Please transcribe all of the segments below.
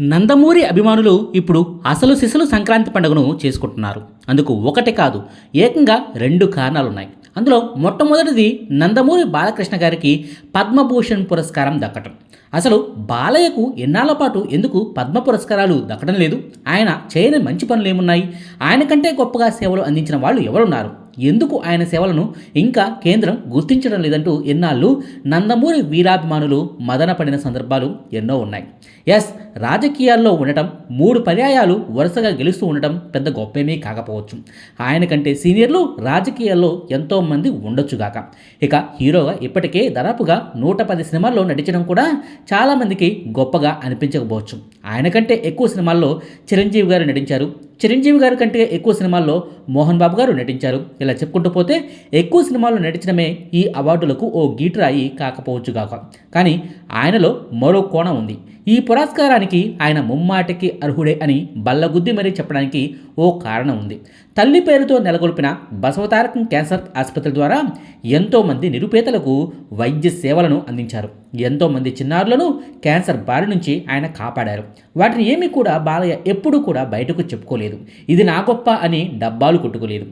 నందమూరి అభిమానులు ఇప్పుడు అసలు సిసలు సంక్రాంతి పండుగను చేసుకుంటున్నారు. అందుకు ఒకటి కాదు ఏకంగా రెండు కారణాలున్నాయి. అందులో మొట్టమొదటిది నందమూరి బాలకృష్ణ గారికి పద్మభూషణ్ పురస్కారం దక్కటం. అసలు బాలయ్యకు ఎన్నాళ్ళ పాటు ఎందుకు పద్మ పురస్కారాలు దక్కడం లేదు? ఆయన చేయని మంచి పనులు ఏమున్నాయి ఆయన కంటే గొప్పగా సేవలు అందించిన వాళ్ళు ఎవరున్నారు? ఎందుకు ఆయన సేవలను ఇంకా కేంద్రం గుర్తించడం లేదంటూ ఎన్నాళ్ళు నందమూరి వీరాభిమానులు మదనపడిన సందర్భాలు ఎన్నో ఉన్నాయి. ఎస్ రాజకీయాల్లో ఉండటం మూడు పర్యాయాలు వరుసగా గెలుస్తూ ఉండటం పెద్ద గొప్పేమీ కాకపోవచ్చు. ఆయన కంటే సీనియర్లు రాజకీయాల్లో ఎంతోమంది ఉండొచ్చుగాక ఇక హీరోగా ఇప్పటికే దాదాపుగా నూట పది సినిమాల్లో నటించడం కూడా చాలామందికి గొప్పగా అనిపించకపోవచ్చు. ఆయన కంటే ఎక్కువ సినిమాల్లో చిరంజీవి గారు నటించారు చిరంజీవి గారి కంటే ఎక్కువ సినిమాల్లో మోహన్ బాబు గారు నటించారు. ఇలా చెప్పుకుంటూ పోతే ఎక్కువ సినిమాల్లో నటించడమే ఈ అవార్డులకు ఓ గీటరాయి కాకపోవచ్చుగాక కానీ ఆయనలో మరో కోణం ఉంది. ఈ పురస్కారానికి ఆయన ముమ్మాటికి అర్హుడే అని బల్లగుద్ది మరీ చెప్పడానికి ఓ కారణం ఉంది. తల్లి పేరుతో నెలకొల్పిన బసవతారకం క్యాన్సర్ ఆసుపత్రి ద్వారా ఎంతోమంది నిరుపేదలకు వైద్య సేవలను అందించారు. ఎంతోమంది చిన్నారులను క్యాన్సర్ బారి నుంచి ఆయన కాపాడారు. వాటిని ఏమీ కూడా బాలయ్య ఎప్పుడూ కూడా బయటకు చెప్పుకోలేదు. ఇది నా గొప్ప అని డబ్బాలు కొట్టుకోలేదు.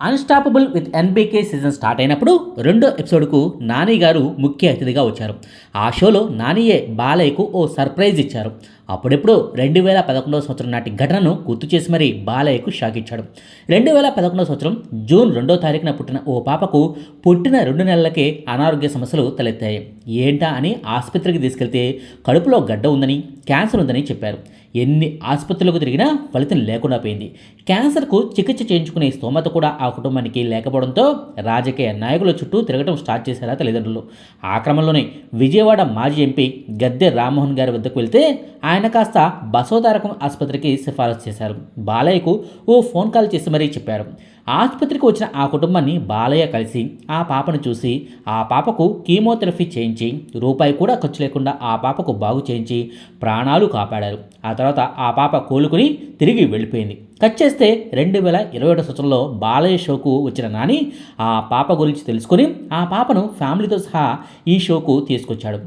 Unstoppable with NBK season start అయినప్పుడు రెండో ఎపిసోడ్కు నాని గారు ముఖ్య అతిథిగా వచ్చారు. ఆ షోలో నానియే బాలయ్యకు ఓ సర్ప్రైజ్ ఇచ్చారు. అప్పుడెప్పుడు రెండు వేల పదకొండవ సంవత్సరం నాటి ఘటనను గుర్తు చేసి మరీ బాలయ్యకు షాక్ ఇచ్చాడు రెండు వేల పదకొండవ సంవత్సరం జూన్ రెండో తారీఖున పుట్టిన ఓ పాపకు పుట్టిన రెండు నెలలకే అనారోగ్య సమస్యలు తలెత్తాయి. ఏంటా అని ఆసుపత్రికి తీసుకెళ్తే కడుపులో గడ్డ ఉందని క్యాన్సర్ ఉందని చెప్పారు. ఎన్ని ఆసుపత్రులకు తిరిగినా ఫలితం లేకుండా పోయింది. క్యాన్సర్కు చికిత్స చేయించుకునే స్తోమత కూడా ఆ కుటుంబానికి లేకపోవడంతో రాజకీయ నాయకుల చుట్టూ తిరగడం స్టార్ట్ చేశారా తల్లిదండ్రులు. ఆ క్రమంలోనే విజయవాడ మాజీ ఎంపీ గద్దె రామ్మోహన్ గారి వద్దకు వెళ్తే ఆయన ఆయన కాస్త బసోదారకం ఆసుపత్రికి సిఫారసు చేశారు. బాలయ్యకు ఓ ఫోన్ కాల్ చేసి మరీ చెప్పారు. ఆసుపత్రికి వచ్చిన ఆ కుటుంబాన్ని బాలయ్య కలిసి ఆ పాపను చూసి ఆ పాపకు కీమోథెరపీ చేయించి రూపాయి కూడా ఖర్చు లేకుండా ఆ పాపకు బాగు చేయించి ప్రాణాలు కాపాడారు. ఆ తర్వాత ఆ పాప కోలుకుని తిరిగి వెళ్ళిపోయింది. కట్ చేస్తే రెండు వేల ఇరవై ఒకటి సంవత్సరంలో బాలయ్య షోకు వచ్చిన నాని ఆ పాప గురించి తెలుసుకొని ఆ పాపను ఫ్యామిలీతో సహా ఈ షోకు తీసుకొచ్చాడు.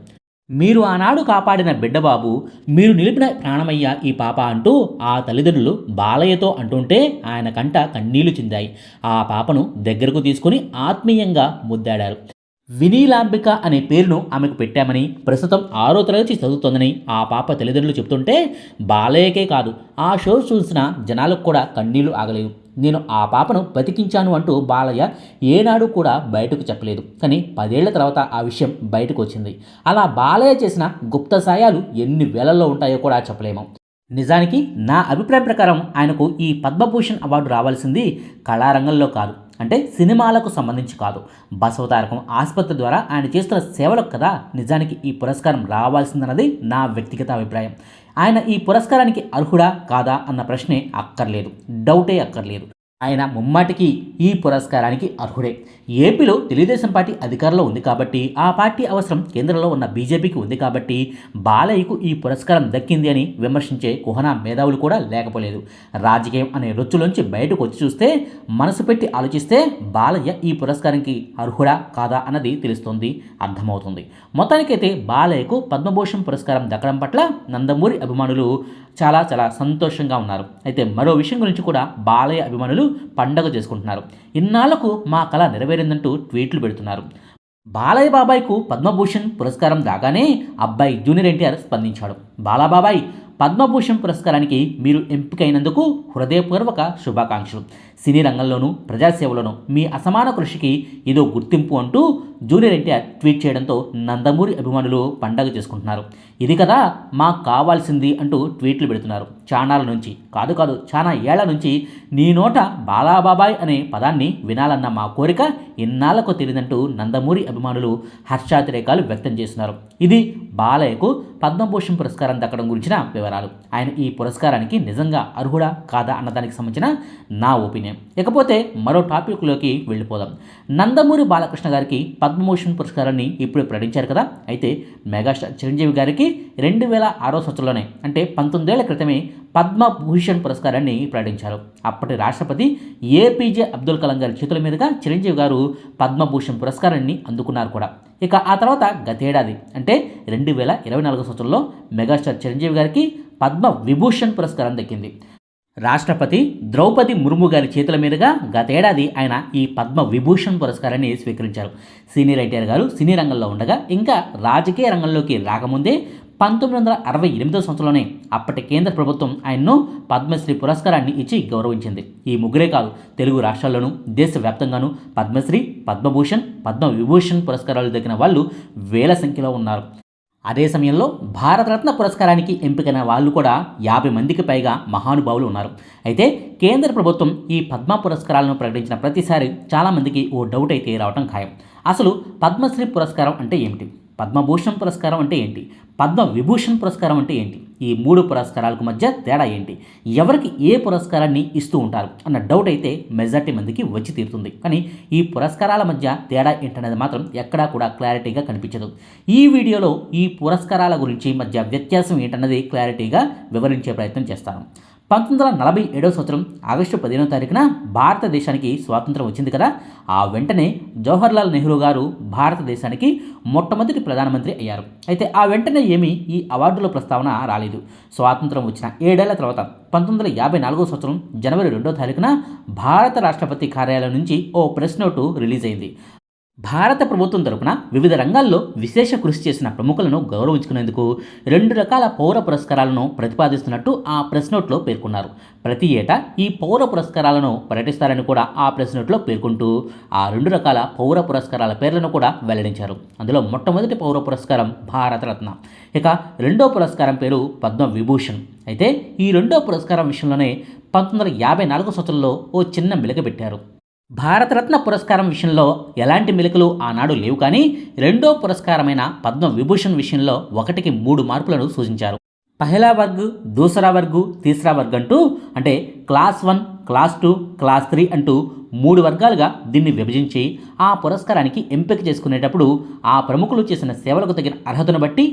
మీరు ఆనాడు కాపాడిన బిడ్డబాబు మీరు నిలిపిన ప్రాణమయ్య ఈ పాప అంటూ ఆ తల్లిదండ్రులు బాలయ్యతో అంటుంటే ఆయన కంట కన్నీళ్ళు చిందాయి. ఆ పాపను దగ్గరకు తీసుకుని ఆత్మీయంగా ముద్దాడారు. వినీలాంబిక అనే పేరును ఆమెకు పెట్టామని ప్రస్తుతం ఆరో తరగతి చదువుతోందని ఆ పాప తల్లిదండ్రులు చెప్తుంటే బాలయ్యకే కాదు ఆ షో చూసిన జనాలకు కూడా కన్నీళ్ళు ఆగలేవు నేను ఆ పాపను బతికించాను అంటూ బాలయ్య ఏనాడు కూడా బయటకు చెప్పలేదు. కానీ పదేళ్ళ తర్వాత ఆ విషయం బయటకు వచ్చింది. అలా బాలయ్య చేసిన గుప్త సాయాలు ఎన్ని వేలల్లో ఉంటాయో కూడా చెప్పలేము. నిజానికి నా అభిప్రాయం ప్రకారం ఆయనకు ఈ పద్మభూషణ్ అవార్డు రావాల్సింది కళారంగంలో కాదు. అంటే సినిమాలకు సంబంధించి కాదు. బసవతారకం ఆసుపత్రి ద్వారా ఆయన చేస్తున్న సేవలకు కదా నిజానికి ఈ పురస్కారం రావాల్సిందన్నది నా వ్యక్తిగత అభిప్రాయం. ఆయన ఈ పురస్కారానికి అర్హుడా కాదా అన్న ప్రశ్నే అక్కర్లేదు. డౌటే అక్కర్లేదు. ఆయన ముమ్మాటికి ఈ పురస్కారానికి అర్హుడే. ఏపీలో తెలుగుదేశం పార్టీ అధికారంలో ఉంది కాబట్టి ఆ పార్టీ అవసరం కేంద్రంలో ఉన్న బీజేపీకి ఉంది కాబట్టి బాలయ్యకు ఈ పురస్కారం దక్కింది అని విమర్శించే కుహనా మేధావులు కూడా లేకపోలేదు. రాజకీయం అనే రొచ్చులోంచి బయటకు వచ్చి చూస్తే మనసు పెట్టి ఆలోచిస్తే బాలయ్య ఈ పురస్కారానికి అర్హుడా కాదా అన్నది తెలుస్తుంది అర్థమవుతుంది. మొత్తానికైతే బాలయ్యకు పద్మభూషణ్ పురస్కారం దక్కడం పట్ల నందమూరి అభిమానులు చాలా చాలా సంతోషంగా ఉన్నారు. అయితే మరో విషయం గురించి కూడా బాలయ్య అభిమానులు పండగ చేసుకుంటున్నారు. ఇన్నాళ్ళకు మా కళ నెరవేరిందంటూ ట్వీట్లు పెడుతున్నారు. బాలయ్య బాబాయ్కు పద్మభూషణ్ పురస్కారం రాగానే అబ్బాయి జూనియర్ ఎన్టీఆర్ స్పందించాడు. బాలాబాబాయ్ పద్మభూషణ్ పురస్కారానికి మీరు ఎంపికైనందుకు హృదయపూర్వక శుభాకాంక్షలు. సినీ రంగంలోనూ ప్రజాసేవలోనూ మీ అసమాన కృషికి ఇదో గుర్తింపు అంటూ జూనియర్ ఎన్టీఆర్ ట్వీట్ చేయడంతో నందమూరి అభిమానులు పండగ చేసుకుంటున్నారు. ఇది కదా మాకు కావాల్సింది అంటూ ట్వీట్లు పెడుతున్నారు. చానాల నుంచి కాదు కాదు చాలా ఏళ్ళ నుంచి నీ నోట బాలాబాబాయ్ అనే పదాన్ని వినాలన్న మా కోరిక ఇన్నాళ్ళకు తెలియదంటూ నందమూరి అభిమానులు హర్షాతిరేకాలు వ్యక్తం చేస్తున్నారు. ఇది బాలయ్యకు పద్మభూషణ్ పురస్కారం దక్కడం గురించిన వివరాలు. ఆయన ఈ పురస్కారానికి నిజంగా అర్హుడా కాదా అన్నదానికి సంబంధించిన నా ఒపీనియన్. ఇకపోతే మరో టాపిక్లోకి వెళ్ళిపోదాం. నందమూరి బాలకృష్ణ గారికి పద్మభూషణ్ పురస్కారాన్ని ఇప్పుడు ప్రకటించారు కదా. అయితే మెగాస్టార్ చిరంజీవి గారికి రెండు వేల ఆరో సంవత్సరంలోనే అంటే పంతొమ్మిదేళ్ళ క్రితమే పద్మభూషణ్ పురస్కారాన్ని ప్రకటించారు. అప్పటి రాష్ట్రపతి ఏపీజే అబ్దుల్ కలాం గారి చేతుల మీదుగా చిరంజీవి గారు పద్మభూషణ్ పురస్కారాన్ని అందుకున్నారు కూడా. ఇక ఆ తర్వాత గతేడాది అంటే రెండు వేల ఇరవై నాలుగు సంవత్సరంలో మెగాస్టార్ చిరంజీవి గారికి పద్మ విభూషణ్ పురస్కారం దక్కింది. రాష్ట్రపతి ద్రౌపది ముర్ము గారి చేతుల మీదుగా గతేడాది ఆయన ఈ పద్మ విభూషణ్ పురస్కారాన్ని స్వీకరించారు. సీనియర్ ఎన్టీఆర్ గారు సినీ రంగంలో ఉండగా ఇంకా రాజకీయ రంగంలోకి రాకముందే పంతొమ్మిది వందల అరవై ఎనిమిదో సంవత్సరంలోనే అప్పటి కేంద్ర ప్రభుత్వం ఆయన్ను పద్మశ్రీ పురస్కారాన్ని ఇచ్చి గౌరవించింది. ఈ ముగ్గురే కాదు తెలుగు రాష్ట్రాల్లోనూ దేశవ్యాప్తంగానూ పద్మశ్రీ పద్మభూషణ్ పద్మ విభూషణ్ పురస్కారాలు దక్కిన వాళ్ళు వేల సంఖ్యలో ఉన్నారు. అదే సమయంలో భారతరత్న పురస్కారానికి ఎంపికైన వాళ్ళు కూడా యాభై మందికి పైగా మహానుభావులు ఉన్నారు. అయితే కేంద్ర ప్రభుత్వం ఈ పద్మ పురస్కారాలను ప్రకటించిన ప్రతిసారి చాలామందికి ఓ డౌట్ అయితే రావటం ఖాయం. అసలు పద్మశ్రీ పురస్కారం అంటే ఏమిటి? పద్మభూషణ్ పురస్కారం అంటే ఏంటి? పద్మ విభూషణ్ పురస్కారం అంటే ఏంటి? ఈ మూడు పురస్కారాలకు మధ్య తేడా ఏంటి? ఎవరికి ఏ పురస్కారాన్ని ఇస్తూ ఉంటారు? అన్న డౌట్ అయితే మెజార్టీ మందికి వచ్చి తీరుతుంది. కానీ ఈ పురస్కారాల మధ్య తేడా ఏంటనేది మాత్రం ఎక్కడా కూడా క్లారిటీగా కనిపించదు. ఈ వీడియోలో ఈ పురస్కారాల గురించి మధ్య వ్యత్యాసం ఏంటన్నది క్లారిటీగా వివరించే ప్రయత్నం చేస్తాను. పంతొమ్మిది వందల నలభై ఏడవ సంవత్సరం ఆగస్టు పదిహేనో తారీఖున భారతదేశానికి స్వాతంత్రం వచ్చింది కదా ఆ వెంటనే జవహర్లాల్ నెహ్రూ గారు భారతదేశానికి మొట్టమొదటి ప్రధానమంత్రి అయ్యారు. అయితే ఆ వెంటనే ఏమీ ఈ అవార్డుల ప్రస్తావన రాలేదు. స్వాతంత్రం వచ్చిన ఏడేళ్ళ తర్వాత పంతొమ్మిది వందల యాభై నాలుగో సంవత్సరం జనవరి రెండో తారీఖున భారత రాష్ట్రపతి కార్యాలయం నుంచి ఓ ప్రెస్ నోటు రిలీజ్ అయింది. భారత ప్రభుత్వం తరపున వివిధ రంగాల్లో విశేష కృషి చేసిన ప్రముఖులను గౌరవించుకునేందుకు రెండు రకాల పౌర పురస్కారాలను ప్రతిపాదిస్తున్నట్టు ఆ ప్రెస్ నోట్లో పేర్కొన్నారు. ప్రతి ఏటా ఈ పౌర పురస్కారాలను పర్యటిస్తారని కూడా ఆ ప్రెస్ నోట్లో పేర్కొంటూ ఆ రెండు రకాల పౌర పురస్కారాల పేర్లను కూడా వెల్లడించారు. అందులో మొట్టమొదటి పౌర పురస్కారం భారతరత్న. ఇక రెండో పురస్కారం పేరు పద్మ విభూషణ్ అయితే ఈ రెండో పురస్కారం విషయంలోనే పంతొమ్మిది వందల యాభై నాలుగో సంవత్సరంలో ఓ చిన్న మెలిక పెట్టారు. భారతరత్న పురస్కారం విషయంలో ఎలాంటి మెలికలు ఆనాడు లేవు కానీ రెండో పురస్కారమైన పద్మ విభూషణ్ విషయంలో ఒకటికి మూడు మార్పులను సూచించారు. పహలా వర్గ్ దూసరా వర్గు తీసరా వర్గ్ అంటూ అంటే class one class two class three అంటూ మూడు వర్గాలుగా దీన్ని విభజించి ఆ పురస్కారానికి ఎంపిక చేసుకునేటప్పుడు ఆ ప్రముఖులు చేసిన సేవలకు తగిన అర్హతను బట్టి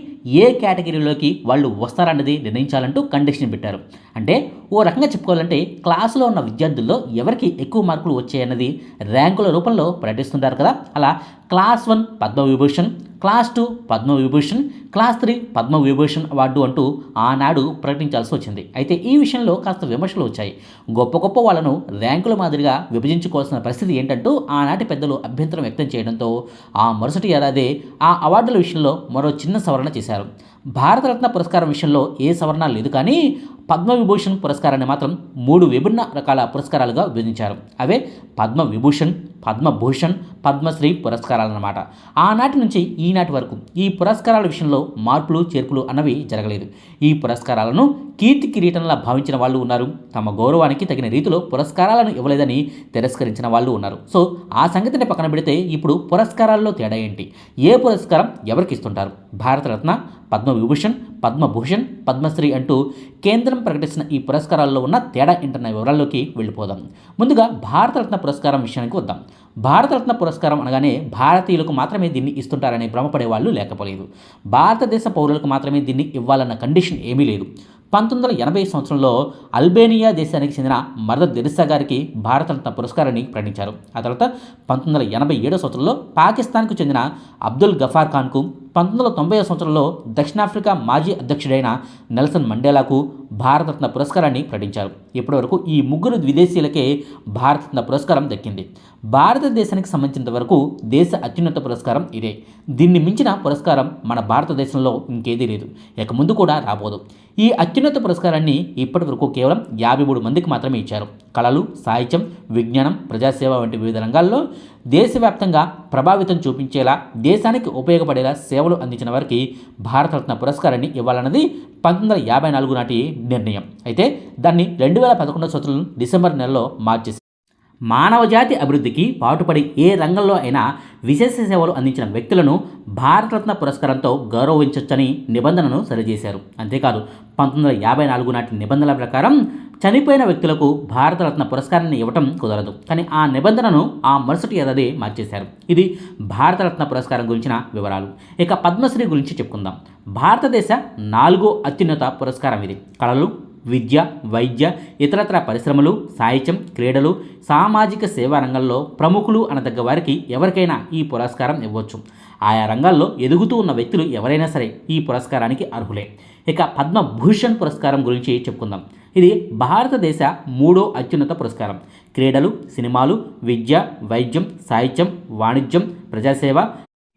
ఏ కేటగిరీలోకి వాళ్ళు వస్తారన్నది నిర్ణయించాలంటూ కండిషన్ పెట్టారు. అంటే ఓ రకంగా చెప్పుకోవాలంటే క్లాసులో ఉన్న విద్యార్థుల్లో ఎవరికి ఎక్కువ మార్కులు వచ్చాయన్నది ర్యాంకుల రూపంలో ప్రకటిస్తుంటారు కదా. అలా class one Padma Vibhushan class two Padma Vibhushan class three Padma Vibhushan award అంటూ ఆనాడు ప్రకటించాల్సి వచ్చింది. అయితే ఈ విషయంలో కాస్త విమర్శలు వచ్చాయి. గొప్ప గొప్ప వాళ్ళను ర్యాంకుల మాదిరిగా విభజించుకోవాల్సిన పరిస్థితి ఏంటంటూ ఆనాటి పెద్దలు అభ్యంతరం వ్యక్తం చేయడంతో ఆ మరుసటి ఏడాది ఆ అవార్డుల విషయంలో మరో చిన్న సవరణ చేశారు. భారతరత్న పురస్కారం విషయంలో ఏ సవరణ లేదు కానీ పద్మవిభూషణ్ పురస్కారాన్ని మాత్రం మూడు విభిన్న రకాల పురస్కారాలుగా విభజించారు. అవే పద్మవిభూషణ్ పద్మభూషణ్ పద్మశ్రీ పురస్కారాలన్నమాట. ఆనాటి నుంచి ఈనాటి వరకు ఈ పురస్కారాల విషయంలో మార్పులు చేర్పులు అన్నవి జరగలేదు. ఈ పురస్కారాలను కీర్తి కిరీటంలా భావించిన వాళ్ళు ఉన్నారు. తమ గౌరవానికి తగిన రీతిలో పురస్కారాలను ఇవ్వలేదని తిరస్కరించిన వాళ్ళు ఉన్నారు. సో ఆ సంగతిని పక్కన పెడితే ఇప్పుడు పురస్కారాల్లో తేడా ఏంటి? ఏ పురస్కారం ఎవరికి ఇస్తుంటారు? భారతరత్న పద్మవిభూషణ్ పద్మభూషణ్ పద్మశ్రీ అంటూ కేంద్రం ప్రకటించిన ఈ పురస్కారాల్లో ఉన్న తేడా ఏంటన్న వివరాల్లోకి వెళ్ళిపోదాం. ముందుగా భారతరత్న పురస్కారం విషయానికి వద్దాం. భారతరత్న పురస్కారం అనగానే భారతీయులకు మాత్రమే దీన్ని ఇస్తుంటారని భ్రమపడే వాళ్ళు లేకపోలేదు. భారతదేశ పౌరులకు మాత్రమే దీన్ని ఇవ్వాలన్న కండిషన్ ఏమీ లేదు. పంతొమ్మిది వందల ఎనభై సంవత్సరంలో అల్బేనియా దేశానికి చెందిన మరద దెరిసా గారికి భారతరత్న పురస్కారాన్ని ప్రకటించారు. ఆ తర్వాత పంతొమ్మిది వందల ఎనభై ఏడో సంవత్సరంలో పాకిస్తాన్కు చెందిన అబ్దుల్ గఫార్ ఖాన్కు పంతొమ్మిది వందల తొంభై సంవత్సరంలో దక్షిణాఫ్రికా మాజీ అధ్యక్షుడైన నెల్సన్ మండేలాకు భారతరత్న పురస్కారాన్ని ప్రకటించారు. ఇప్పటివరకు ఈ ముగ్గురు విదేశీయులకే భారతరత్న పురస్కారం దక్కింది. భారతదేశానికి సంబంధించినంత వరకు దేశ అత్యున్నత పురస్కారం ఇదే. దీన్ని మించిన పురస్కారం మన భారతదేశంలో ఇంకేదీ లేదు. ఇక ముందు కూడా రాబోదు. ఈ అత్యున్నత పురస్కారాన్ని ఇప్పటి వరకు కేవలం యాభై మూడు మందికి మాత్రమే ఇచ్చారు. కళలు సాహిత్యం విజ్ఞానం ప్రజాసేవ వంటి వివిధ రంగాల్లో దేశవ్యాప్తంగా ప్రభావితం చూపించేలా దేశానికి ఉపయోగపడేలా సేవలు అందించిన వారికి భారతరత్న పురస్కారాన్ని ఇవ్వాలన్నది పంతొమ్మిది వందల యాభై నాలుగు నాటి నిర్ణయం. అయితే దాన్ని రెండు వేల పదకొండవ సంవత్సరం డిసెంబర్ నెలలో మార్చేసి మానవజాతి అభివృద్ధికి పాటుపడి ఏ రంగంలో అయినా విశేష సేవలు అందించిన వ్యక్తులను భారతరత్న పురస్కారంతో గౌరవించవచ్చని నిబంధనను సరిచేశారు. అంతేకాదు పంతొమ్మిది వందల యాభై నాలుగు నాటి నిబంధనల ప్రకారం చనిపోయిన వ్యక్తులకు భారతరత్న పురస్కారాన్ని ఇవ్వటం కుదరదు. కానీ ఆ నిబంధనను ఆ మరుసటి ఏడాది మార్చేశారు. ఇది భారతరత్న పురస్కారం గురించిన వివరాలు. ఇక పద్మశ్రీ గురించి చెప్పుకుందాం. భారతదేశ నాలుగో అత్యున్నత పురస్కారం ఇది. కళలు విద్య వైద్య ఇతరత్ర పరిశ్రమలు సాహిత్యం క్రీడలు సామాజిక సేవా రంగంలో ప్రముఖులు అనదగ్గ వారికి ఎవరికైనా ఈ పురస్కారం ఇవ్వచ్చు. ఆయా రంగాల్లో ఎదుగుతూ ఉన్న వ్యక్తులు ఎవరైనా సరే ఈ పురస్కారానికి అర్హులే. ఇక పద్మభూషణ్ పురస్కారం గురించి చెప్పుకుందాం. ఇది భారతదేశ మూడో అత్యున్నత పురస్కారం. క్రీడలు సినిమాలు విద్య వైద్యం సాహిత్యం వాణిజ్యం ప్రజాసేవ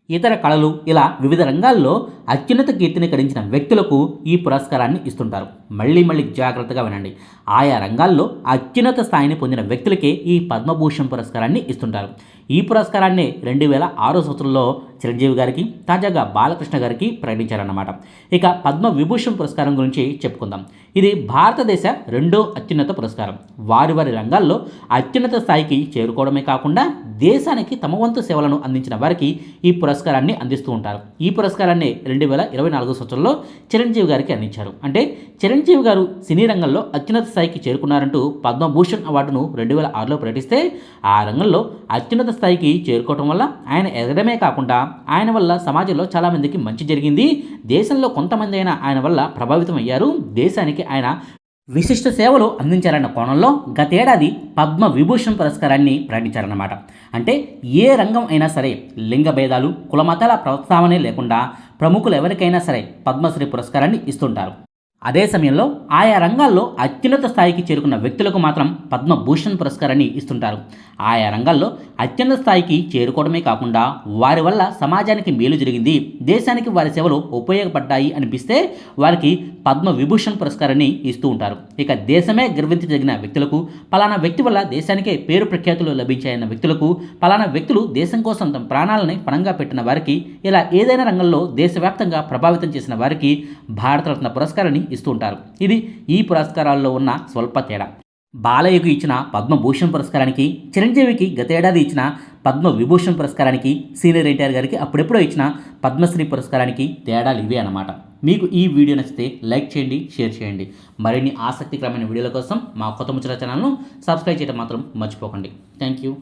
ఇతర కళలు ఇలా వివిధ రంగాల్లో అత్యున్నత కీర్తిని గడించిన వ్యక్తులకు ఈ పురస్కారాన్ని ఇస్తుంటారు. మళ్ళీ మళ్ళీ జాగ్రత్తగా వినండి. ఆయా రంగాల్లో అత్యున్నత స్థాయిని పొందిన వ్యక్తులకే ఈ పద్మభూషణ్ పురస్కారాన్ని ఇస్తుంటారు. ఈ పురస్కారాన్ని రెండు వేల ఆరో సంవత్సరంలో చిరంజీవి గారికి తాజాగా బాలకృష్ణ గారికి ప్రకటించారన్నమాట. ఇక పద్మ విభూషణ్ పురస్కారం గురించి చెప్పుకుందాం. ఇది భారతదేశ రెండో అత్యున్నత పురస్కారం. వారి వారి రంగాల్లో అత్యున్నత స్థాయికి చేరుకోవడమే కాకుండా దేశానికి తమ వంతు సేవలను అందించిన వారికి ఈ పురస్కారాన్ని అందిస్తూ ఉంటారు. ఈ పురస్కారాన్ని రెండు వేల ఇరవై నాలుగో సంవత్సరంలో చిరంజీవి గారికి అందించారు. అంటే చిరంజీవి గారు సినీ రంగంలో అత్యున్నత స్థాయికి చేరుకున్నారంటూ పద్మభూషణ్ అవార్డును రెండు వేల ఆరులో ప్రకటిస్తే ఆ రంగంలో అత్యున్నత స్థాయికి చేరుకోవటం వల్ల ఆయన ఎదగడమే కాకుండా ఆయన వల్ల సమాజంలో చాలామందికి మంచి జరిగింది. దేశంలో కొంతమంది అయినా ఆయన వల్ల ప్రభావితం అయ్యారు దేశానికి ఆయన విశిష్ట సేవలు అందించారన్న కోణంలో గతేడాది పద్మ విభూషణ్ పురస్కారాన్ని ప్రకటించారన్నమాట. అంటే ఏ రంగం అయినా సరే లింగ భేదాలు కులమతాల ప్రోత్సాహమే లేకుండా ప్రముఖులు ఎవరికైనా సరే పద్మశ్రీ పురస్కారాన్ని ఇస్తుంటారు. అదే సమయంలో ఆయా రంగాల్లో అత్యున్నత స్థాయికి చేరుకున్న వ్యక్తులకు మాత్రం పద్మభూషణ్ పురస్కారాన్ని ఇస్తుంటారు. ఆయా రంగాల్లో అత్యున్నత స్థాయికి చేరుకోవడమే కాకుండా వారి వల్ల సమాజానికి మేలు జరిగింది దేశానికి వారి సేవలు ఉపయోగపడ్డాయి అనిపిస్తే వారికి పద్మ విభూషణ్ పురస్కారాన్ని ఇస్తూ ఉంటారు. ఇక దేశమే గర్వించదగిన వ్యక్తులకు పలానా వ్యక్తి వల్ల దేశానికే పేరు ప్రఖ్యాతులు లభించాయన్న వ్యక్తులకు పలానా వ్యక్తులు దేశం కోసం తమ ప్రాణాలని పణంగా పెట్టిన వారికి ఇలా ఏదైనా రంగంలో దేశవ్యాప్తంగా ప్రభావితం చేసిన వారికి భారతరత్న పురస్కారాన్ని ఇస్తుంటారు. ఇది ఈ పురస్కారాల్లో ఉన్న స్వల్ప తేడా. బాలయ్యకు ఇచ్చిన పద్మభూషణ్ పురస్కారానికి చిరంజీవికి గతేడాది ఇచ్చిన పద్మ విభూషణ్ పురస్కారానికి సీనియర్ ఎన్టీఆర్ గారికి అప్పుడెప్పుడో ఇచ్చిన పద్మశ్రీ పురస్కారానికి తేడాలు ఇవే అన్నమాట. మీకు ఈ వీడియో నచ్చితే లైక్ చేయండి షేర్ చేయండి. మరిన్ని ఆసక్తికరమైన వీడియోల కోసం మా కొత్త ముచ్చట ఛానల్ను సబ్స్క్రైబ్ చేయడం మాత్రం మర్చిపోకండి. Thank you